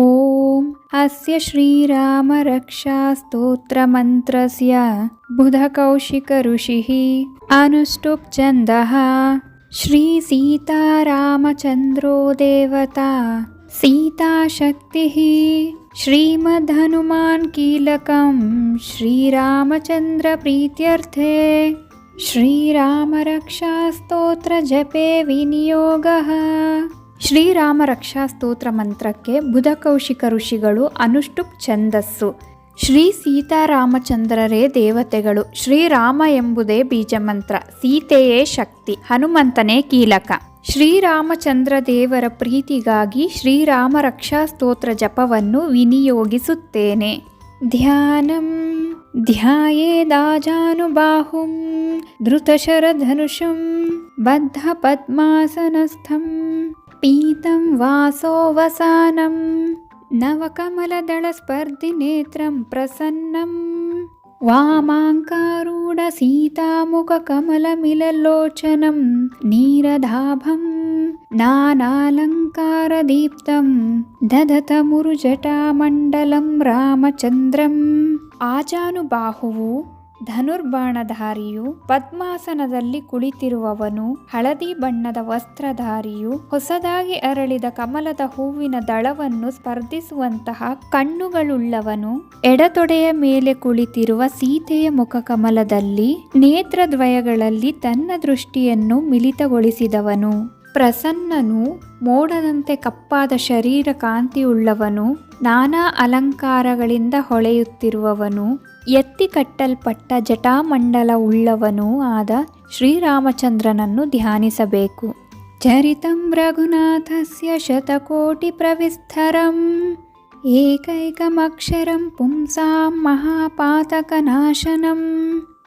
ॐ। अस्य श्रीरामरक्षास्तोत्रमन्त्रस्य बुधकौशिकऋषिः अनुष्टुप् छन्दः श्रीसीतारामचन्द्रो देवता सीताशक्तिः। श्रीमद्हनुमान् कीलकं श्रीरामचन्द्रप्रीत्यर्थे। श्रीरामरक्षास्तोत्रजपे विनियोगः ಶ್ರೀರಾಮ ರಕ್ಷಾ ಸ್ತೋತ್ರ ಮಂತ್ರಕ್ಕೆ ಬುಧಕೌಶಿಕ ಋಷಿಗಳು ಅನುಷ್ಟುಪ್ ಛಂದಸ್ಸು. ಶ್ರೀ ಸೀತಾರಾಮಚಂದ್ರರೇ ದೇವತೆಗಳು, ಶ್ರೀರಾಮ ಎಂಬುದೇ ಬೀಜಮಂತ್ರ, ಸೀತೆಯೇ ಶಕ್ತಿ, ಹನುಮಂತನೇ ಕೀಲಕ. ಶ್ರೀರಾಮಚಂದ್ರ ದೇವರ ಪ್ರೀತಿಗಾಗಿ ಶ್ರೀರಾಮ ರಕ್ಷಾ ಸ್ತೋತ್ರ ಜಪವನ್ನು ವಿನಿಯೋಗಿಸುತ್ತೇನೆ. ಧ್ಯಾನಂ ಧ್ಯಾಯೇದಾಜಾನುಬಾಹುಂ ಧೃತಶರಧನುಷಂ, ಬದ್ಧ ಪದ್ಮಾಸನಸ್ಥಂ. పీతం వాసోవసానం నవకమలదళస్పర్ధినేత్రం ప్రసన్నం वामाङ्कारूढसीतामुखकमलमिललोचनं नीरधाभं नानालङ्कारदीप्तं दधतमुरुजटामण्डलं रामचन्द्रम् आचानुबाहुः ಧನುರ್ಬಾಣಧಾರಿಯು ಪದ್ಮಾಸನದಲ್ಲಿ ಕುಳಿತಿರುವವನು, ಹಳದಿ ಬಣ್ಣದ ವಸ್ತ್ರಧಾರಿಯು ಹೊಸದಾಗಿ ಅರಳಿದ ಕಮಲದ ಹೂವಿನ ದಳವನ್ನು ಸ್ಪರ್ಧಿಸುವಂತಹ ಕಣ್ಣುಗಳುಳ್ಳವನು, ಎಡತೊಡೆಯ ಮೇಲೆ ಕುಳಿತಿರುವ ಸೀತೆಯ ಮುಖ ಕಮಲದಲ್ಲಿ ನೇತ್ರದ್ವಯಗಳಲ್ಲಿ ತನ್ನ ದೃಷ್ಟಿಯನ್ನು ಮಿಲಿತಗೊಳಿಸಿದವನು ಪ್ರಸನ್ನನು ಮೋಡದಂತೆ ಕಪ್ಪಾದ ಶರೀರ ಕಾಂತಿಯುಳ್ಳವನು ನಾನಾ ಅಲಂಕಾರಗಳಿಂದ ಹೊಳೆಯುತ್ತಿರುವವನು ಎತ್ತಿ ಕಟ್ಟಲ್ಪಟ್ಟ ಜಟಾಮಂಡಲ ಉಳ್ಳವನೂ ಆದ ಶ್ರೀರಾಮಚಂದ್ರನನ್ನು ಧ್ಯಾನಿಸಬೇಕು. ಚರಿತಂ ರಘುನಾಥಸ್ಯ ಶತಕೋಟಿ ಪ್ರವಿಸ್ತರಂ ಏಕೈಕಮಕ್ಷರಂ ಪುಂಸಾಂ ಮಹಾಪಾತಕನಾಶನಂ.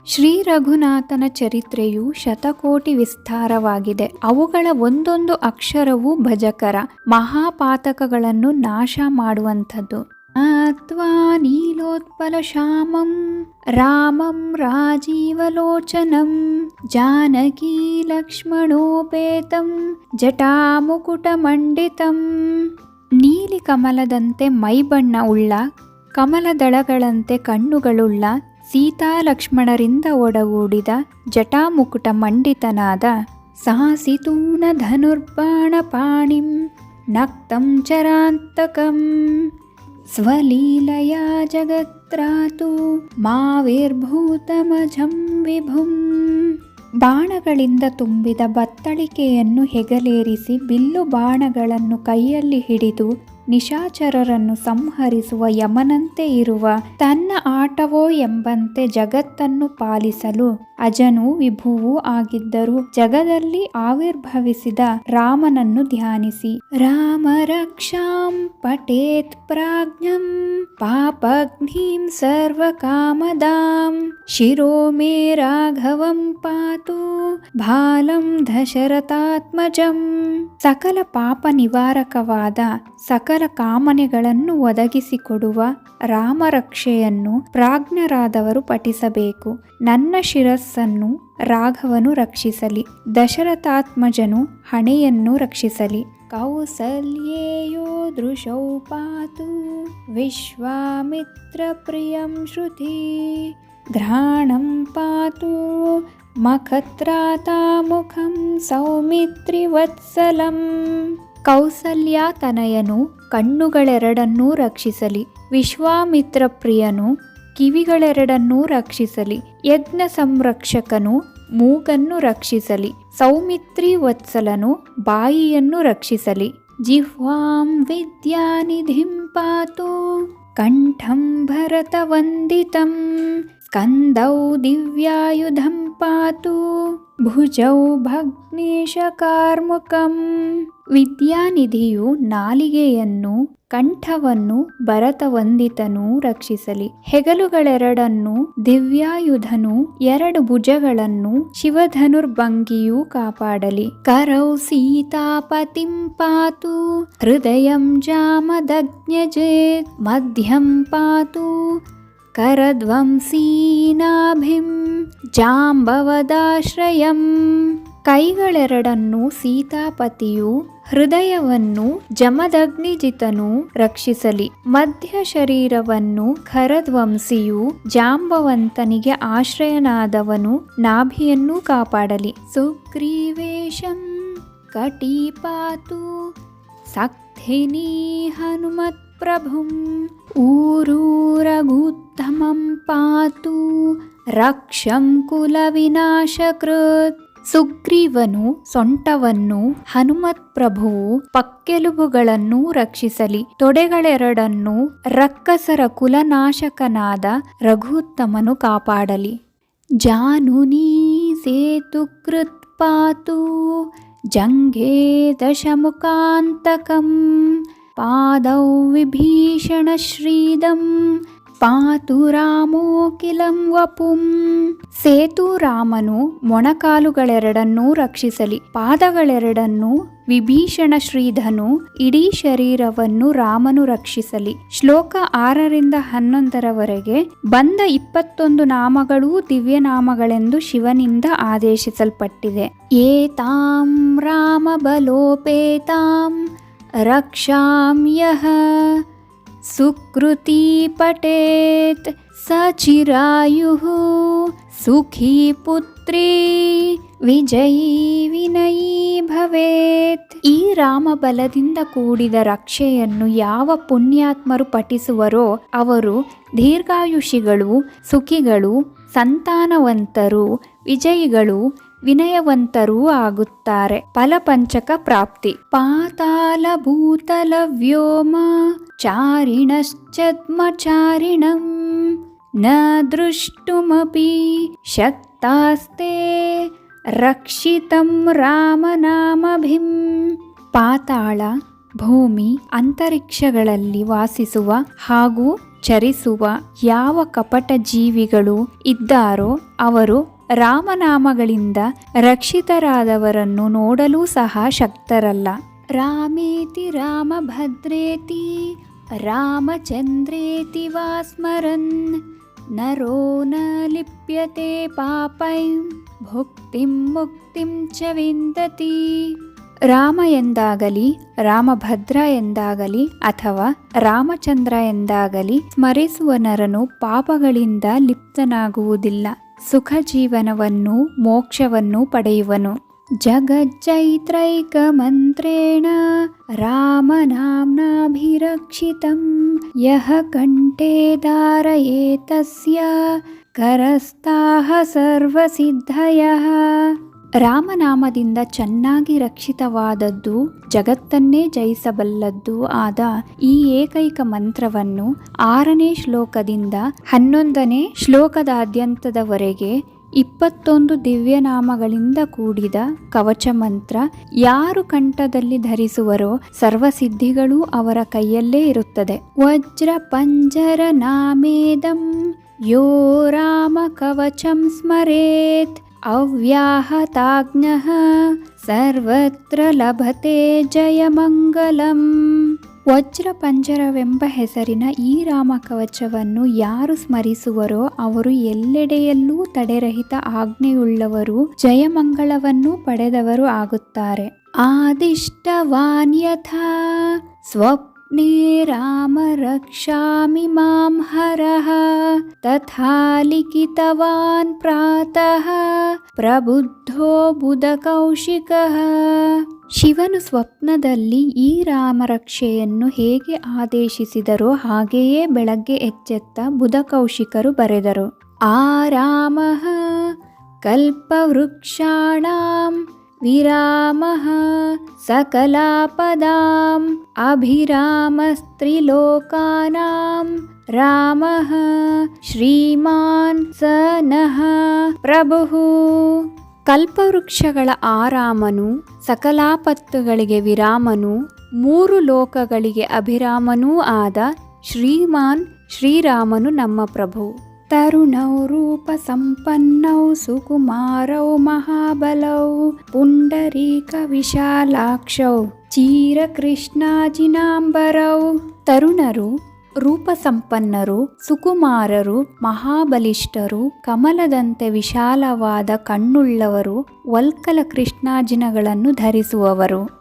ಶ್ರೀ ರಘುನಾಥನ ಚರಿತ್ರೆಯು ಶತಕೋಟಿ ವಿಸ್ತಾರವಾಗಿದೆ. ಅವುಗಳ ಒಂದೊಂದು ಅಕ್ಷರವೂ ಭಜಕರ, ಮಹಾಪಾತಕಗಳನ್ನು ನಾಶ ಮಾಡುವಂಥದ್ದು. ಆತ್ವಾ नीलोत्पलश्यामं ರಾಜೀವಲೋಚನಂ ಜಾನಕಿ ಲಕ್ಷ್ಮಣೋಪೇತಂ ಜಟಾಮುಕುಟಮಂಡಿತಂ ನೀಲಿ ಕಮಲದಂತೆ ಮೈಬಣ್ಣ ಉಳ್ಳ, ಕಮಲದಳಗಳಂತೆ ಕಣ್ಣುಗಳುಳ್ಳ ಸೀತಾಲಕ್ಷ್ಮಣರಿಂದ ಒಡಗೂಡಿದ ಜಟಾಮುಕುಟ ಮಂಡಿತನಾದ ಸಾಸಿತೂನ ಧನುರ್ಬಾಣ ಪಾಣಿಂ, ನಕ್ತಂ ಚರಾಂತಕಂ. ಸ್ವಲೀಲಯಾ ಜಗತ್ರಾತು ಮಾವಿರ್ಭೂತಮಜಂ ವಿಭುಂ. ಬಾಣಗಳಿಂದ ತುಂಬಿದ ಬತ್ತಳಿಕೆಯನ್ನು ಹೆಗಲೇರಿಸಿ ಬಿಲ್ಲು ಬಾಣಗಳನ್ನು ಕೈಯಲ್ಲಿ ಹಿಡಿದು ನಿಶಾಚರರನ್ನು ಸಂಹರಿಸುವ ಯಮನಂತೆ ಇರುವ ತನ್ನ ಆಟವೋ ಎಂಬಂತೆ ಜಗತ್ತನ್ನು ಪಾಲಿಸಲು ಅಜನು ವಿಭುವು ಆಗಿದ್ದರು. ಜಗದಲ್ಲಿ ಆವಿರ್ಭವಿಸಿದ ರಾಮನನ್ನು ಧ್ಯಾನಿಸಿ. ರಾಮ ರಕ್ಷಾಂ ಪಟೇತ್ ಪ್ರಾಜ್ಞಂ ಪಾಪಗ್ನಿಂ ಸರ್ವಕಾಮದಾಂ ಶಿರೋ ಮೇ ರಾಘವಂ ಪಾತು ಬಾಲಂ ದಶರಥಾತ್ಮಜಂ. ಸಕಲ ಪಾಪ ನಿವಾರಕವಾದ ಸಕಲ ಕಾಮನೆಗಳನ್ನು ಒದಗಿಸಿಕೊಡುವ ರಾಮರಕ್ಷೆಯನ್ನು ಪ್ರಾಜ್ಞರಾದವರು ಪಠಿಸಬೇಕು. ನನ್ನ ಶಿರಸ್ಸನ್ನು ರಾಘವನು ರಕ್ಷಿಸಲಿ. ದಶರಥಾತ್ಮಜನು ಹಣೆಯನ್ನು ರಕ್ಷಿಸಲಿ. ಕೌಸಲ್ಯೇಯೋ ದೃಶೌ ಪಾತು. ವಿಶ್ವಾಮಿತ್ರ ಪ್ರಿಯಂ ಶ್ರುತಿ. ಘ್ರಾಣಂ ಪಾತು. ಮಖತ್ರಾತಾಮುಖಂ ಸೌಮಿತ್ರಿವತ್ಸಲಂ ಕೌಸಲ್ಯಾತನಯನು ಕಣ್ಣುಗಳೆರಡನ್ನೂ ರಕ್ಷಿಸಲಿ ವಿಶ್ವಾಮಿತ್ರ ಪ್ರಿಯನು ಕಿವಿಗಳೆರಡನ್ನೂ ರಕ್ಷಿಸಲಿ, ಯಜ್ಞ ಸಂರಕ್ಷಕನು ಮೂಗನ್ನು ರಕ್ಷಿಸಲಿ ಸೌಮಿತ್ರಿ ವತ್ಸಲನು ಬಾಯಿಯನ್ನು ರಕ್ಷಿಸಲಿ. ಜಿಹ್ವಾಂ ವಿದ್ಯಾನಿಧಿಂ ಪಾತು ಕಂಠಂ ಭರತವಂದಿತಂ ಸ್ಕಂದೌ ದಿವ್ಯಾಯುಧಂ ಪಾತು ಭುಜೌ ಭಗ್ನೇಶಕಾರ್ಮುಕಂ ವಿದ್ಯಾನಿಧಿಯು ನಾಲಿಗೆಯನ್ನು, ಕಂಠವನ್ನು ಭರತವಂದಿತನು ರಕ್ಷಿಸಲಿ. ಹೆಗಲುಗಳೆರಡನ್ನು, ದಿವ್ಯಾಯುಧನು, ಎರಡು ಭುಜಗಳನ್ನು, ಶಿವಧನುರ್ಭಂಗಿಯೂ ಕಾಪಾಡಲಿ. ಕರೌ ಸೀತಾಪತಿಂ ಪಾತು, ಹೃದಯಂ ಜಾಮದಜ್ಞಜೇತ್ ಮಧ್ಯಂ ಪಾತು. ಕರಧ್ವಂಸೀನಾಭಿಂ ಜಾಂಬವದಾಶ್ರಯಂ. ಕೈಗಳೆರಡನ್ನು ಸೀತಾಪತಿಯು ಹೃದಯವನ್ನು ಜಮದಗ್ನಿಜಿತನು ರಕ್ಷಿಸಲಿ. ಮಧ್ಯ ಶರೀರವನ್ನು ಖರಧ್ವಂಸಿಯು ಜಾಂಬವಂತನಿಗೆ ಆಶ್ರಯನಾದವನು ನಾಭಿಯನ್ನು ಕಾಪಾಡಲಿ. ಸುಗ್ರೀವೇಶಂ ಕಟೀಪಾತು ಸಕ್ತಿನಿ ಹನುಮತ್. हनुमत्प्रभुम् ऊरूरगुत्तमं पातु ರಕ್ಷಂ ಕುಲವಿನಾಶಕೃತ್ ಸುಗ್ರೀವನು ಸೊಂಟವನ್ನು ಹನುಮತ್ ಪ್ರಭುವು ಪಕ್ಕೆಲುಬುಗಳನ್ನು ರಕ್ಷಿಸಲಿ ತೊಡೆಗಳೆರಡನ್ನು ರಕ್ಕಸರ ಕುಲನಾಶಕನಾದ ರಘುತ್ತಮನು ಕಾಪಾಡಲಿ ಜಾನುನಿ ಸೇತು ಕೃತ್ ಪಾತು ಜಂಘೆ ದಶಮುಖಾಂತಕಂ ಪಾದೌ ವಿಭೀಷಣಶ್ರೀದಂ ಪಾತು ರಾಮೋಕಿಲಂ ವಪುಂ ಸೇತು ರಾಮನು ಮೊಣಕಾಲುಗಳೆರಡನ್ನೂ ರಕ್ಷಿಸಲಿ, ಪಾದಗಳೆರಡನ್ನೂ ವಿಭೀಷಣ ಶ್ರೀಧನು ಇಡೀ ಶರೀರವನ್ನು ರಾಮನು ರಕ್ಷಿಸಲಿ. ಶ್ಲೋಕ ಆರರಿಂದ ಹನ್ನೊಂದರವರೆಗೆ, ಬಂದ ಇಪ್ಪತ್ತೊಂದು ನಾಮಗಳೂ ದಿವ್ಯನಾಮಗಳೆಂದು ಶಿವನಿಂದ ಆದೇಶಿಸಲ್ಪಟ್ಟಿದೆ. ಏತಾಂ ರಾಮ ಬಲೋಪೇತಾಂ ರಕ್ಷಾಂ सुकृती ಪಟೇತ್ ಸ ಚಿರಾಯುಃ ಸುಖೀ ಪುತ್ರಿ ವಿಜಯೀ ವಿನಯೀ ಭವೇತ್ ಈ ರಾಮಬಲದಿಂದ ಕೂಡಿದ ರಕ್ಷೆಯನ್ನು ಯಾವ ಪುಣ್ಯಾತ್ಮರು ಪಠಿಸುವರೋ, ಅವರು ದೀರ್ಘಾಯುಷಿಗಳು, ಸುಖಿಗಳು, ಸಂತಾನವಂತರು, ವಿಜಯಿಗಳು ವಿನಯವಂತರೂ ಆಗುತ್ತಾರೆ. ಫಲಪಂಚಕ ಪ್ರಾಪ್ತಿ. ಪಾತಾಲ ಭೂತಲ ವ್ಯೋಮ ಚಾರಿಣಶ್ಚದ್ಮಚಾರಿಣಂ ನ ದೃಷ್ಟುಮಪಿ ಶಕ್ತಾಸ್ತೆ ರಕ್ಷಿತಂ ರಾಮನಾಮಭಿಂ. ಪಾತಾಳ ಭೂಮಿ ಅಂತರಿಕ್ಷಗಳಲ್ಲಿ ವಾಸಿಸುವ ಹಾಗೂ ಚರಿಸುವ ಯಾವ ಕಪಟ ಜೀವಿಗಳು ಇದ್ದಾರೋ ಅವರು ರಾಮನಾಮಗಳಿಂದ ರಕ್ಷಿತರಾದವರನ್ನು ನೋಡಲೂ ಸಹ ಶಕ್ತರಲ್ಲ. ರಾಮೇತಿ ರಾಮಭದ್ರೇತಿ, ರಾಮಚಂದ್ರೇತಿ ವಾ ಸ್ಮರನ್ ನರೋ ನ ಲಿಪ್ಯತೆ ಪಾಪೈ, ಭುಕ್ತಿಂ ಮುಕ್ತಿಂ ಚ ವಿಂದತಿ. ರಾಮ ಎಂದಾಗಲಿ, ರಾಮಭದ್ರ ಎಂದಾಗಲಿ ಅಥವಾ ರಾಮಚಂದ್ರ ಎಂದಾಗಲಿ ಸ್ಮರಿಸುವ ನರನು ಪಾಪಗಳಿಂದ ಲಿಪ್ತನಾಗುವುದಿಲ್ಲ. ಸುಖ ಜೀವನವನ್ನು ಮೋಕ್ಷವನ್ನು ಪಡೆಯುವನು ಜಗಜ್ಜೈತ್ರೈಕಮಂತ್ರೇಣ ರಾಮನಾಮ್ನಾಭಿರಕ್ಷಿತಂ ಯಹ ಕಂಠೇ ಧಾರಯೇತಸ್ಯ ಕರಸ್ತಾಹ ಸರ್ವಸಿದ್ಧಯಃ ರಾಮನಾಮದಿಂದ ಚೆನ್ನಾಗಿ ರಕ್ಷಿತವಾದದ್ದು ಜಗತ್ತನ್ನೇ ಜಯಿಸಬಲ್ಲದ್ದು ಆದ ಈ ಏಕೈಕ ಮಂತ್ರವನ್ನು ಆರನೇ ಶ್ಲೋಕದಿಂದ ಹನ್ನೊಂದನೇ ಶ್ಲೋಕದಾದ್ಯಂತದವರೆಗೆ ಇಪ್ಪತ್ತೊಂದು ದಿವ್ಯನಾಮಗಳಿಂದ ಕೂಡಿದ ಕವಚ ಮಂತ್ರ ಯಾರು ಕಂಠದಲ್ಲಿ ಧರಿಸುವರೋ ಸರ್ವಸಿದ್ಧಿಗಳೂ ಅವರ ಕೈಯಲ್ಲೇ ಇರುತ್ತದೆ. ವಜ್ರ ಪಂಜರ ನಾಮೇದಂ ಯೋ ರಾಮ ಕವಚಂ ಸ್ಮರೇತ್. ಅವ್ಯಾಹತಾಜ್ಞಃ ಸರ್ವತ್ರ ಲಭತೆ ಜಯಮಂಗಲಂ. ವಜ್ರಪಂಜರವೆಂಬ ಹೆಸರಿನ ಈ ರಾಮ ಕವಚವನ್ನು ಯಾರು ಸ್ಮರಿಸುವರೋ ಅವರು ಎಲ್ಲೆಡೆಯಲ್ಲೂ ತಡೆರಹಿತ ಆಜ್ಞೆಯುಳ್ಳವರು ಜಯಮಂಗಳವನ್ನು ಪಡೆದವರು ಆಗುತ್ತಾರೆ. ಆದಿಷ್ಟವಾನ್ ಯಥಾ ಸ್ವಪ್ನೆ ರಾಮ ರಕ್ಷಾಮಿ ಮಾಂ ಹರಃ. ಲಿಖಿತವಾನ್ ಪ್ರಾತಃ ಪ್ರಬುದ್ಧೋ ಬುಧಕೌಶಿಕಃ ಶಿವನು ಸ್ವಪ್ನದಲ್ಲಿ ಈ ರಾಮರಕ್ಷೆಯನ್ನು ಹೇಗೆ ಆದೇಶಿಸಿದರೋ ಹಾಗೆಯೇ ಬೆಳಗ್ಗೆ ಎಚ್ಚೆತ್ತ ಬುಧಕೌಶಿಕರು ಬರೆದರು. ಆ ರಾಮ ಕಲ್ಪವೃಕ್ಷಾಣಾಂ ವಿರಾಮಃ सकलापदाम् अभिरामस्त्रिलोकानां रामः श्रीमान् स ನಃ ಪ್ರಭುಃ ಕಲ್ಪವೃಕ್ಷಗಳ ಆರಾಮನು ಸಕಲಾಪತ್ತುಗಳಿಗೆ ವಿರಾಮನು ಮೂರು ಲೋಕಗಳಿಗೆ ಅಭಿರಾಮನೂ ಆದ ಶ್ರೀಮಾನ್ ಶ್ರೀರಾಮನು ನಮ್ಮ ಪ್ರಭು ತರುಣೌ ರೂಪ ಸಂಪನ್ನೌ ಸುಕುಮಾರೌ ಮಹಾಬಲೌ ಪುಂಡರೀಕ ವಿಶಾಲಾಕ್ಷೌ ಚೀರ ಕೃಷ್ಣಾಜಿನಾಂಬರೌ ತರುಣರು ರೂಪಸಂಪನ್ನರು ಸುಕುಮಾರರು, ಮಹಾಬಲಿಷ್ಠರು, ಕಮಲದಂತೆ ವಿಶಾಲವಾದ ಕಣ್ಣುಳ್ಳವರು, ವಲ್ಕಲ ಕೃಷ್ಣಾಜಿನಗಳನ್ನು ಧರಿಸುವವರು.